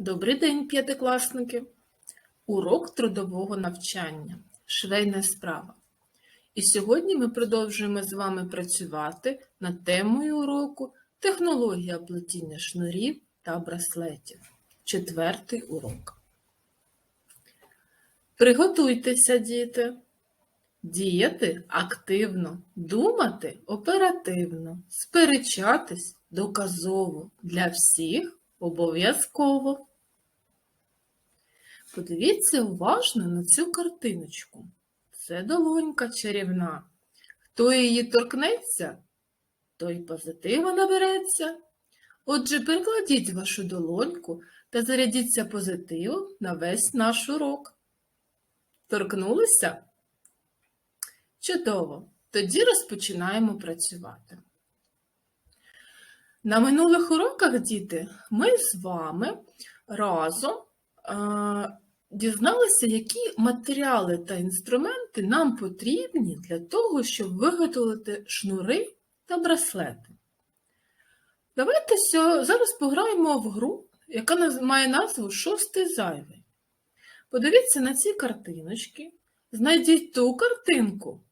Добрий день, п'ятикласники! Урок трудового навчання. Швейна справа. І сьогодні ми продовжуємо з вами працювати над темою уроку Технологія плетіння шнурів та браслетів. Четвертий урок. Приготуйтеся, діти. Діяти активно, думати оперативно, сперечатись доказово для всіх обов'язково. Подивіться уважно на цю картиночку. Це долонька чарівна. Хто її торкнеться, той позитива набереться. Отже, перекладіть вашу долоньку та зарядіться позитивом на весь наш урок. Торкнулися? Чудово! Тоді розпочинаємо працювати. На минулих уроках, діти, ми з вами разом дізналися, які матеріали та інструменти нам потрібні для того, щоб виготовити шнури та браслети. Давайте зараз пограємо в гру, яка має назву Шостий зайвий. Подивіться на ці картиночки, знайдіть ту картинку,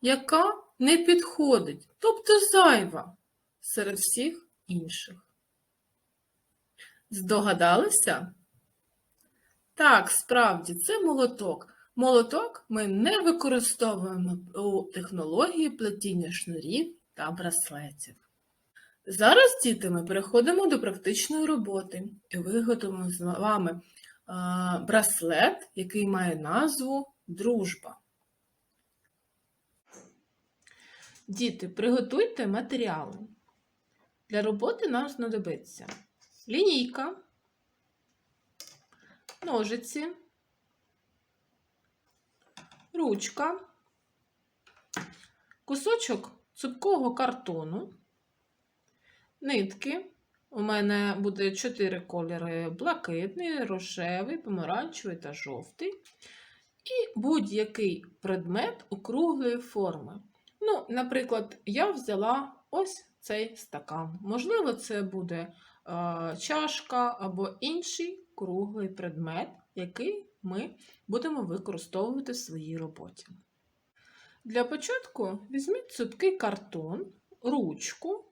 яка не підходить, тобто зайва серед всіх інших. Здогадалися? Так, справді, це молоток. Молоток ми не використовуємо у технології плетіння шнурів та браслетів. Зараз, діти, ми переходимо до практичної роботи і виготовимо з вами браслет, який має назву Дружба. Діти, приготуйте матеріали. Для роботи нам знадобиться лінійка, ножиці, ручка, кусочок цупкого картону, нитки. У мене буде чотири кольори: блакитний, рожевий, помаранчевий та жовтий. І будь-який предмет округлої форми. Ну, наприклад, я взяла ось цей стакан. Можливо, це буде е, чашка або інший круглий предмет, який ми будемо використовувати в своїй роботі. Для початку візьміть цупкий картон, ручку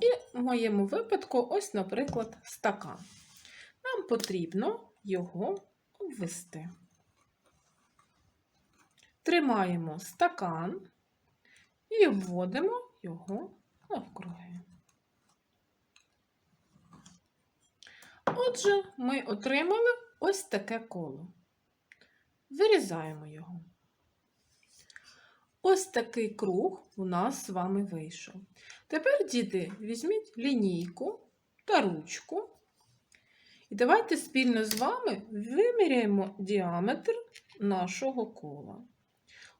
і в моєму випадку, ось, наприклад, стакан. Нам потрібно його обвести. Тримаємо стакан і вводимо його навкруги. Отже, ми отримали ось таке коло. Вирізаємо його. Ось такий круг у нас з вами вийшов. Тепер, діти, візьміть лінійку та ручку. І давайте спільно з вами виміряємо діаметр нашого кола.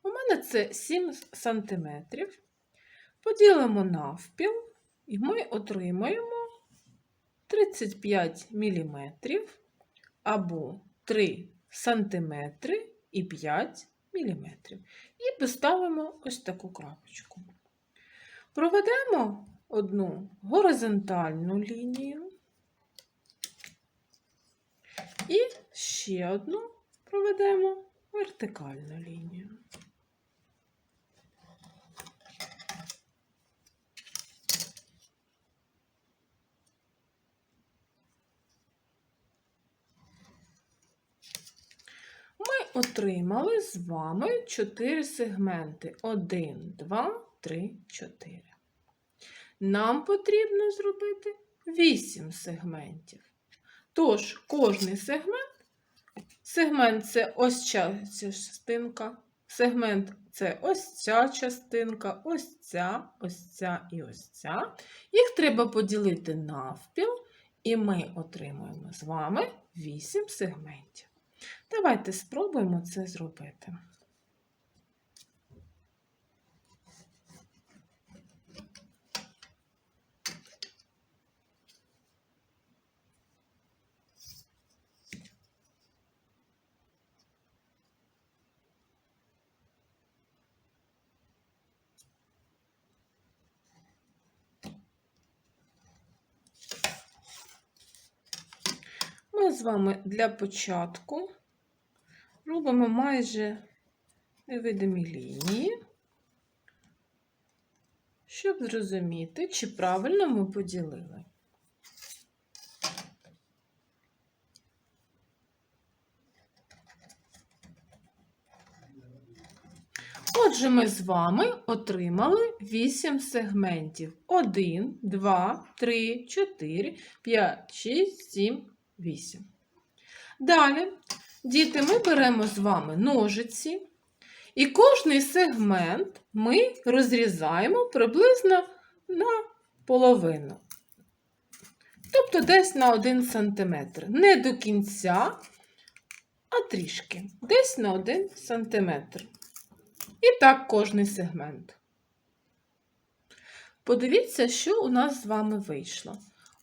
У мене це 7 см. Поділимо навпіл, і ми отримаємо 35 мм або 3 см і 5 мм. І поставимо ось таку крапочку. Проведемо одну горизонтальну лінію і ще одну проведемо вертикальну лінію. Ми отримали з вами 4 сегменти. 1, 2, 3, 4. Нам потрібно зробити 8 сегментів. Тож, кожний сегмент, сегмент це ось ця частинка, сегмент це ось ця частинка, ось ця, ось ця і ось ця. Їх треба поділити навпіл, і ми отримуємо з вами 8 сегментів. Давайте спробуємо це зробити. З вами для початку робимо майже невидимі лінії, щоб зрозуміти, чи правильно ми поділили. Отже, ми з вами отримали 8 сегментів. 1, 2, 3, 4, 5, 6, 7, 8. Далі, діти, ми беремо з вами ножиці, і кожний сегмент ми розрізаємо приблизно на половину. Тобто десь на 1 см. Не до кінця, а трішки. Десь на 1 см. І так кожний сегмент. Подивіться, що у нас з вами вийшло.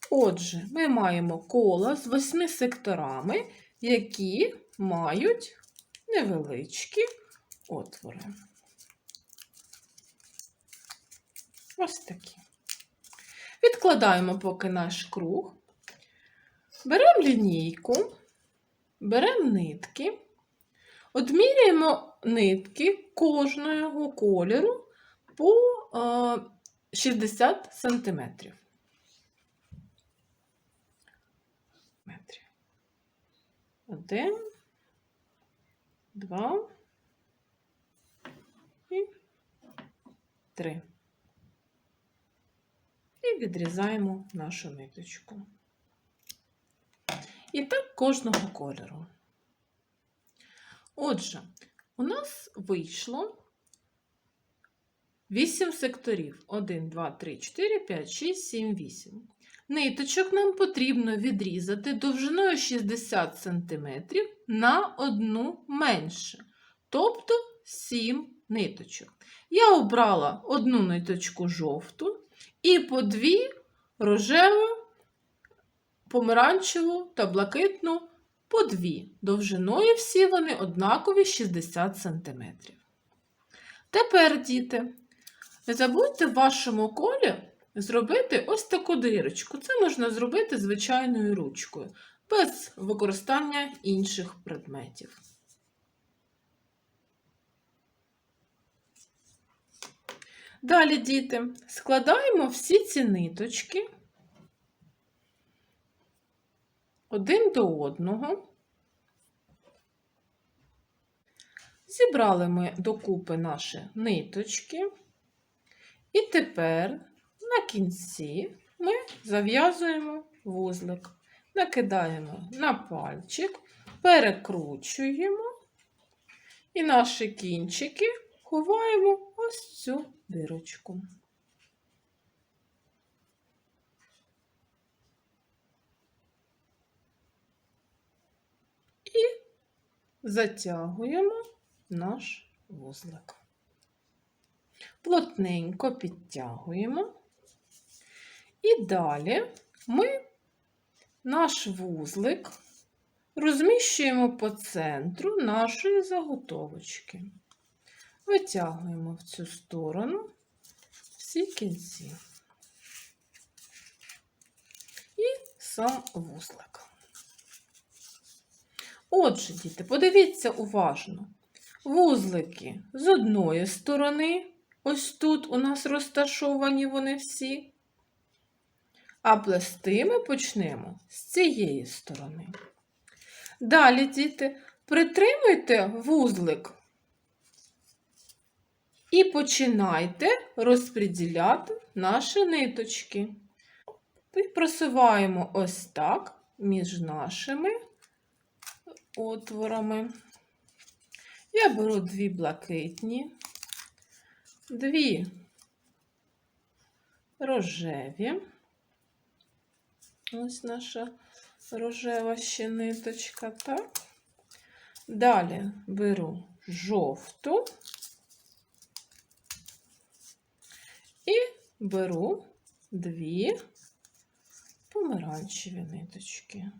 Отже, ми маємо коло з восьми секторами, які мають невеличкі отвори. Ось такі. Відкладаємо поки наш круг. Беремо лінійку, беремо нитки. Одміряємо нитки кожного кольору по е, 60 см. Метрів. Один, два і три. І відрізаємо нашу ниточку. І так кожного кольору. Отже, у нас вийшло 8 секторів. 1, 2, 3, 4, 5, 6, 7, 8. Ниточок нам потрібно відрізати довжиною 60 см на одну менше, тобто 7 ниточок. Я обрала одну ниточку жовту і по дві рожеву, помаранчеву та блакитну по дві. Довжиною всі вони однакові 60 см. Тепер, діти, не забудьте в вашому колі зробити ось таку дирочку. Це можна зробити звичайною ручкою, без використання інших предметів. Далі, діти, складаємо всі ці ниточки один до одного. Зібрали ми докупи наші ниточки, і тепер на кінці ми зав'язуємо вузлик, накидаємо на пальчик, перекручуємо і наші кінчики ховаємо ось цю дирочку. І затягуємо наш вузлик. Плотненько підтягуємо. І далі ми наш вузлик розміщуємо по центру нашої заготовочки. Витягуємо в цю сторону всі кінці. І сам вузлик. Отже, діти, подивіться уважно. Вузлики з одної сторони, ось тут у нас розташовані вони всі. А плести ми почнемо з цієї сторони. Далі, діти, притримуйте вузлик і починайте розподіляти наші ниточки. Просуваємо ось так між нашими отворами. Я беру дві блакитні, дві рожеві. Ось наша рожева ще ниточка, так. Далі беру жовту і беру дві помаранчеві ниточки.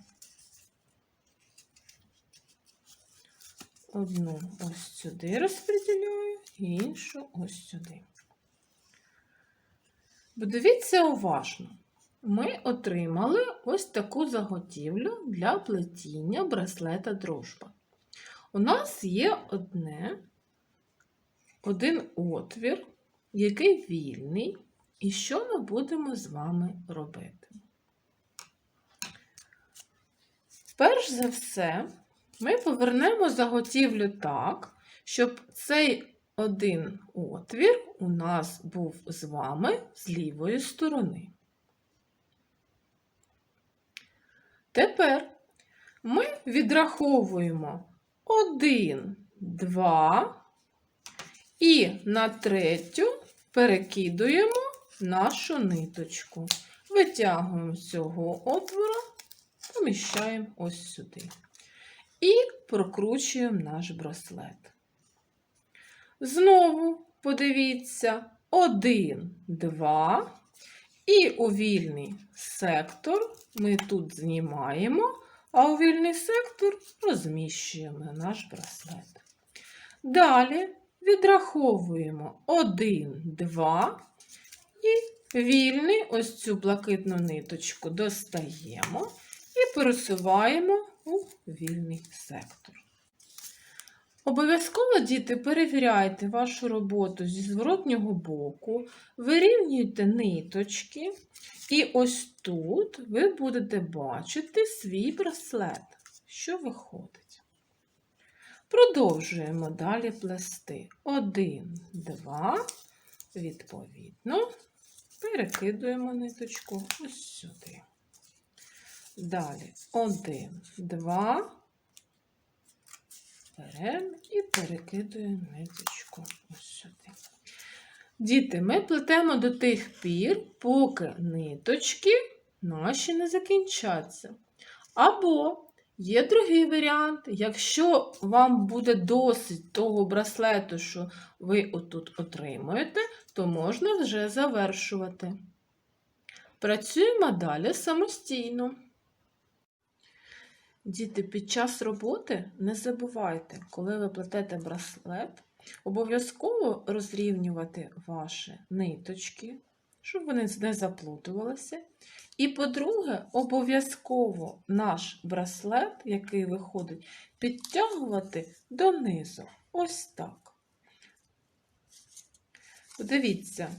Одну ось сюди розподіляю, іншу ось сюди. Бо дивіться уважно. Ми отримали ось таку заготівлю для плетіння браслета дружба. У нас є одне, один отвір, який вільний, і що ми будемо з вами робити? Перш за все, ми повернемо заготівлю так, щоб цей один отвір у нас був з вами з лівої сторони. Тепер ми відраховуємо 1, 2 і на третю перекидуємо нашу ниточку. Витягуємо з цього отвора, поміщаємо ось сюди. І прокручуємо наш браслет. Знову подивіться, 1, 2. І у вільний сектор ми тут знімаємо, а у вільний сектор розміщуємо наш браслет. Далі відраховуємо 1, 2 і вільний ось цю блакитну ниточку достаємо і пересуваємо у вільний сектор. Обов'язково, діти, перевіряйте вашу роботу зі зворотнього боку, вирівнюйте ниточки, і ось тут ви будете бачити свій браслет, що виходить. Продовжуємо далі плести. Один, два, відповідно, перекидуємо ниточку ось сюди. Далі один, два, беремо і перекидуємо ниточку ось сюди. Діти, ми плетемо до тих пір, поки ниточки наші не закінчаться. Або є другий варіант, якщо вам буде досить того браслету, що ви отут отримуєте, то можна вже завершувати. Працюємо далі самостійно. Діти, під час роботи не забувайте, коли ви плетете браслет, обов'язково розрівнювати ваші ниточки, щоб вони не заплутувалися. І, по-друге, обов'язково наш браслет, який виходить, підтягувати донизу. Ось так. Подивіться,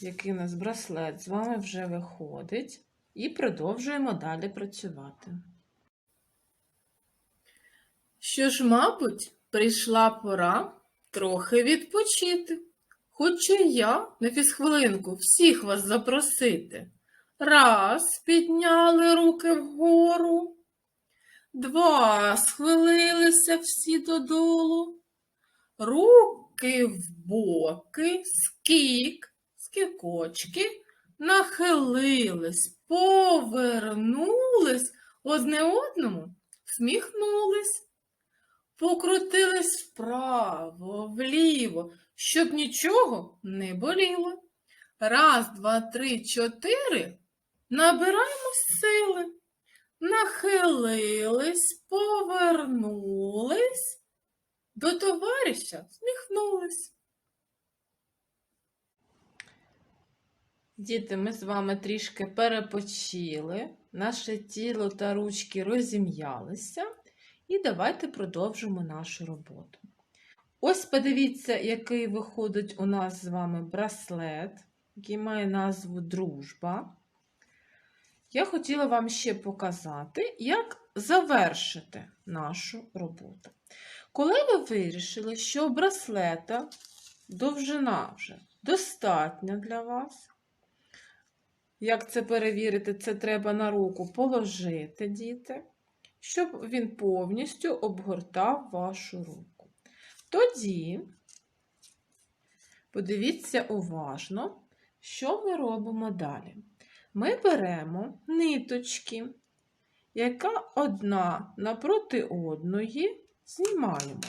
який у нас браслет з вами вже виходить, і продовжуємо далі працювати. Що ж, мабуть, прийшла пора трохи відпочити. Хочу я на фізхвилинку всіх вас запросити. Раз підняли руки вгору, два схвилилися всі додолу, руки в боки, скік, скікочки, нахилились, повернулись, одне одному сміхнулись. Покрутились вправо, вліво, щоб нічого не боліло. Раз, два, три, чотири. Набираємо сили. Нахилились, повернулись, до товариша сміхнулись. Діти, ми з вами трішки перепочили, наше тіло та ручки розім'ялися. І давайте продовжимо нашу роботу. Ось подивіться, який виходить у нас з вами браслет, який має назву Дружба. Я хотіла вам ще показати, як завершити нашу роботу. Коли ви вирішили, що браслета довжина вже достатня для вас, як це перевірити, це треба на руку положити, діти щоб він повністю обгортав вашу руку. Тоді, подивіться уважно, що ми робимо далі. Ми беремо ниточки, яка одна напроти одної знімаємо.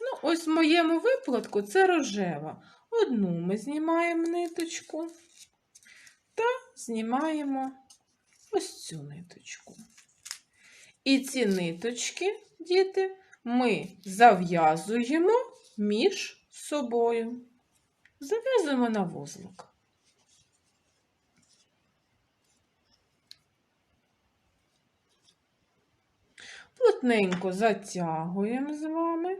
Ну, ось в моєму випадку це рожева. Одну ми знімаємо ниточку та знімаємо ось цю ниточку. І ці ниточки, діти, ми зав'язуємо між собою. Зав'язуємо на вузлик. Плотненько затягуємо з вами.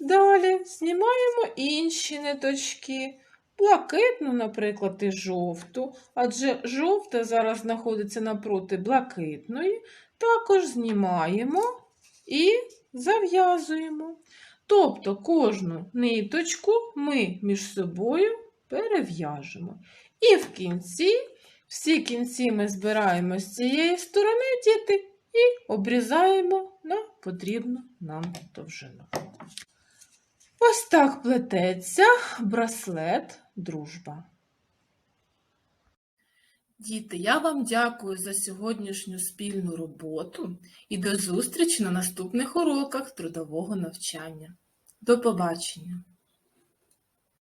Далі знімаємо інші ниточки. Блакитну, наприклад, і жовту, адже жовта зараз знаходиться напроти блакитної, також знімаємо і зав'язуємо. Тобто кожну ниточку ми між собою перев'яжемо. І в кінці, всі кінці ми збираємо з цієї сторони, діти, і обрізаємо на потрібну нам довжину. Ось так плететься браслет дружба. Діти, я вам дякую за сьогоднішню спільну роботу і до зустрічі на наступних уроках трудового навчання. До побачення!